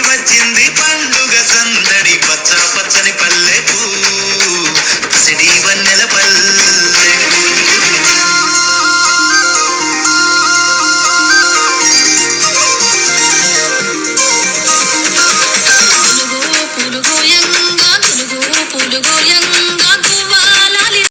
వచ్చింది పండుగ సందడి పచ్చడి పచ్చని పల్లెకు పసిడి వన్నెల పల్లె